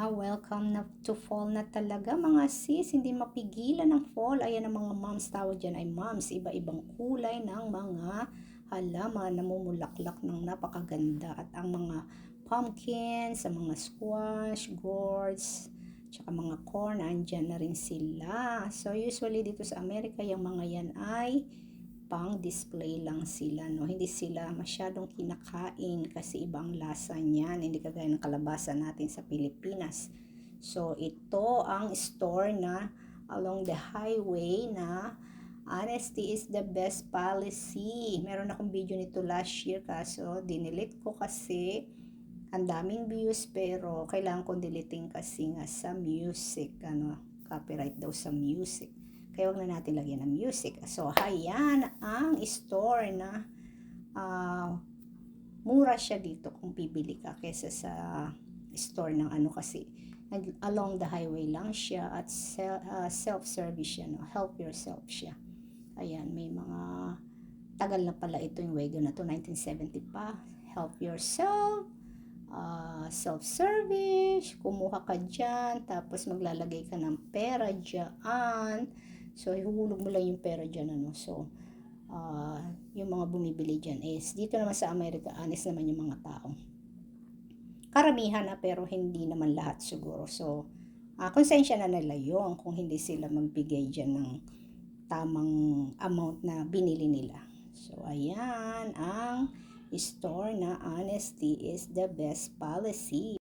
Ah, welcome na to fall na talaga mga sis. Hindi mapigilan ng fall. Ayan ang mga moms. Tawag dyan ay moms. Iba-ibang kulay ng mga halaman na mumulaklak ng napakaganda. At ang mga pumpkins, ang mga squash, gourds, tsaka mga corn, andyan na rin sila. So, usually dito sa Amerika, yung mga yan ay pang display lang sila, no? Hindi sila masyadong kinakain kasi ibang lasa niyan. Hindi kagaya ng kalabasa natin sa Pilipinas. So, ito ang store na along the highway na honesty is the best policy. Meron akong video nito last year kaso dinilit ko kasi ang daming views pero kailangan kong deleting kasi nga sa music, ano, copyright daw sa music. Kaya wag na natin lagyan ng music. So, hayan ang store na ah, mura siya dito kung bibili ka kesa sa store ng ano kasi nag- along the highway lang siya at ah, self-service siya, no? help yourself siya. Ayan, may mga tagal na pala ito yung wagon na to, 1970 pa. Help yourself, ah, self-service, kumuha ka dyan, tapos maglalagay ka ng pera dyan. So, ihuhulog mo lang yung pera dyan, ano. So, ah, yung mga bumibili dyan is, dito naman sa Amerika, honest naman yung mga tao. Karamihan na, pero hindi naman lahat siguro. So, ah, konsensya na nila yun kung hindi sila magbigay dyan ng tamang amount na binili nila. So, ayan ang store na honesty is the best policy.